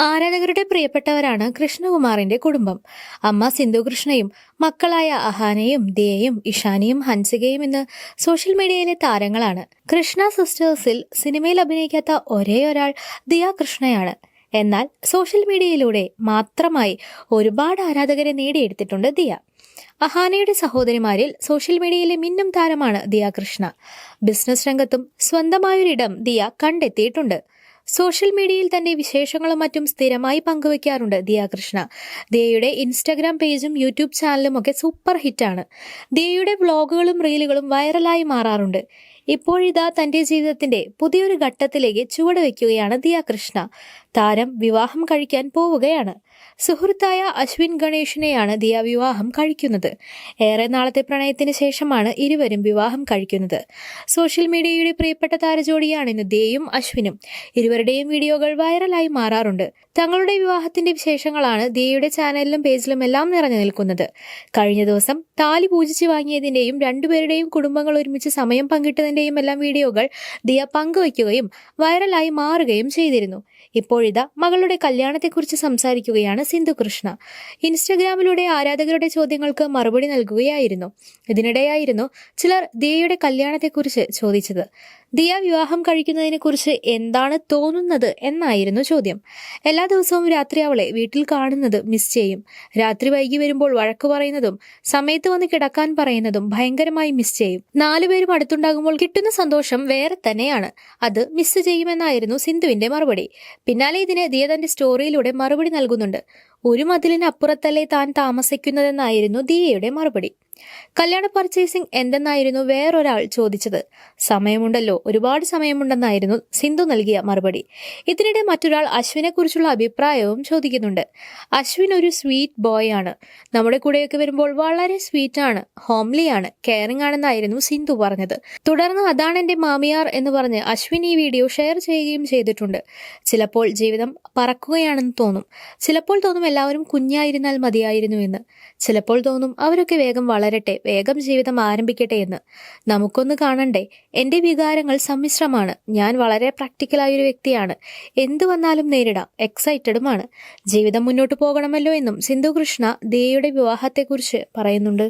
ആരാധകരുടെ പ്രിയപ്പെട്ടവരാണ് കൃഷ്ണകുമാറിന്റെ കുടുംബം. അമ്മ സിന്ധുകൃഷ്ണയും മക്കളായ അഹാനയും ദിയയും ഇഷാനിയും ഹൻസികയും ഇന്ന് സോഷ്യൽ മീഡിയയിലെ താരങ്ങളാണ്. കൃഷ്ണ സിസ്റ്റേഴ്സിൽ സിനിമയിൽ അഭിനയിക്കാത്ത ഒരേ ഒരാൾ ദിയ കൃഷ്ണയാണ്. എന്നാൽ സോഷ്യൽ മീഡിയയിലൂടെ മാത്രമായി ഒരുപാട് ആരാധകരെ നേടിയെടുത്തിട്ടുണ്ട് ദിയ. അഹാനയുടെ സഹോദരിമാരിൽ സോഷ്യൽ മീഡിയയിലെ മിന്നും താരമാണ് ദിയ കൃഷ്ണ. ബിസിനസ് രംഗത്തും സ്വന്തമായൊരിടം ദിയ കണ്ടെത്തിയിട്ടുണ്ട്. സോഷ്യൽ മീഡിയയിൽ തന്റെ വിശേഷങ്ങളും മറ്റും സ്ഥിരമായി പങ്കുവയ്ക്കാറുണ്ട് ദിയാകൃഷ്ണ. ദിയയുടെ ഇൻസ്റ്റാഗ്രാം പേജും യൂട്യൂബ് ചാനലും ഒക്കെ സൂപ്പർ ഹിറ്റാണ്. ദിയയുടെ വ്ളോഗുകളും റീലുകളും വൈറലായി മാറാറുണ്ട്. ഇപ്പോഴിതാ തന്റെ ജീവിതത്തിന്റെ പുതിയൊരു ഘട്ടത്തിലേക്ക് ചുവടുവെക്കുകയാണ് ദിയ കൃഷ്ണ. താരം വിവാഹം കഴിക്കാൻ പോവുകയാണ്. സുഹൃത്തായ അശ്വിൻ ഗണേഷിനെയാണ് ദിയ വിവാഹം കഴിക്കുന്നത്. ഏറെ നാളത്തെ പ്രണയത്തിന് ശേഷമാണ് ഇരുവരും വിവാഹം കഴിക്കുന്നത്. സോഷ്യൽ മീഡിയയുടെ പ്രിയപ്പെട്ട താരജോഡിയാണ് ഇന്ന് ദിയയും അശ്വിനും. ഇരുവരുടെയും വീഡിയോകൾ വൈറലായി മാറാറുണ്ട്. തങ്ങളുടെ വിവാഹത്തിന്റെ വിശേഷങ്ങളാണ് ദിയയുടെ ചാനലിലും പേജിലും എല്ലാം നിറഞ്ഞു നിൽക്കുന്നത്. കഴിഞ്ഞ ദിവസം താലി പൂജിച്ച് വാങ്ങിയതിന്റെയും രണ്ടുപേരുടെയും കുടുംബങ്ങൾ ഒരുമിച്ച് സമയം പങ്കിട്ടതിന്റെയും എല്ലാം വീഡിയോകൾ ദിയ പങ്കുവയ്ക്കുകയും വൈറലായി മാറുകയും ചെയ്തിരുന്നു. ഇപ്പോഴിതാ മകളുടെ കല്യാണത്തെക്കുറിച്ച് സംസാരിക്കുകയാണ് സിന്ധു കൃഷ്ണ. ഇൻസ്റ്റഗ്രാമിലൂടെ ആരാധകരുടെ ചോദ്യങ്ങൾക്ക് മറുപടി നൽകുകയായിരുന്നു. ഇതിനിടെയായിരുന്നു ചിലർ ദിയയുടെ കല്യാണത്തെക്കുറിച്ച് ചോദിച്ചത്. ദിയ വിവാഹം കഴിക്കുന്നതിനെക്കുറിച്ച് എന്താണ് തോന്നുന്നത് എന്നായിരുന്നു ചോദ്യം. എല്ലാ ദിവസവും രാത്രി അവളെ വീട്ടിൽ കാണുന്നത് മിസ് ചെയ്യും. രാത്രി വൈകി വരുമ്പോൾ വഴക്ക് പറയുന്നതും സമയത്ത് വന്ന് കിടക്കാൻ പറയുന്നതും ഭയങ്കരമായി മിസ് ചെയ്യും. നാലുപേരും അടുത്തുണ്ടാകുമ്പോൾ കിട്ടുന്ന സന്തോഷം വേറെ തന്നെയാണ്. അത് മിസ് ചെയ്യുമെന്നായിരുന്നു സിന്ധുവിന്റെ മറുപടി. പിന്നാലെ ഇതിന് ദിയ തന്റെ സ്റ്റോറിയിലൂടെ മറുപടി നൽകുന്നുണ്ട്. ഒരു മതിലിന് അപ്പുറത്തല്ലേ താൻ താമസിക്കുന്നതെന്നായിരുന്നു ദിയയുടെ മറുപടി. കല്യാണ പർച്ചേസിംഗ് എന്തെന്നായിരുന്നു വേറൊരാൾ ചോദിച്ചത്. സമയമുണ്ടല്ലോ ഒരുപാട് സമയമുണ്ടെന്നായിരുന്നു സിന്ധു നൽകിയ മറുപടി. ഇതിനിടെ മറ്റൊരാൾ അശ്വിനെ കുറിച്ചുള്ള അഭിപ്രായവും ചോദിക്കുന്നുണ്ട്. അശ്വിൻ ഒരു സ്വീറ്റ് ബോയ് ആണ് നമ്മുടെ കൂടെയൊക്കെ വരുമ്പോൾ വളരെ സ്വീറ്റ് ആണ് ഹോംലി ആണ് കെയറിംഗ് ആണെന്നായിരുന്നു സിന്ധു പറഞ്ഞത്. തുടർന്ന് അതാണ് എന്റെ മാമിയാർ എന്ന് പറഞ്ഞ് അശ്വിൻ ഈ വീഡിയോ ഷെയർ ചെയ്യുകയും ചെയ്തിട്ടുണ്ട്. ചിലപ്പോൾ ജീവിതം പറക്കുകയാണെന്ന് തോന്നും. ചിലപ്പോൾ തോന്നും എല്ലാവരും കുഞ്ഞായിരുന്നാൽ മതിയായിരുന്നു എന്ന്. ചിലപ്പോൾ തോന്നും അവരൊക്കെ വേഗം വളരട്ടെ വേഗം ജീവിതം ആരംഭിക്കട്ടെ എന്ന്. നമുക്കൊന്ന് കാണണ്ടേ എന്റെ വികാരങ്ങൾ സമ്മിശ്രമാണ്. ഞാൻ വളരെ പ്രാക്ടിക്കലായൊരു വ്യക്തിയാണ്. എന്തു വന്നാലും നേരിടാം എക്സൈറ്റഡുമാണ് ജീവിതം മുന്നോട്ട് പോകണമല്ലോ എന്നും സിന്ധു കൃഷ്ണ ദിയയുടെ വിവാഹത്തെക്കുറിച്ച് പറയുന്നുണ്ട്.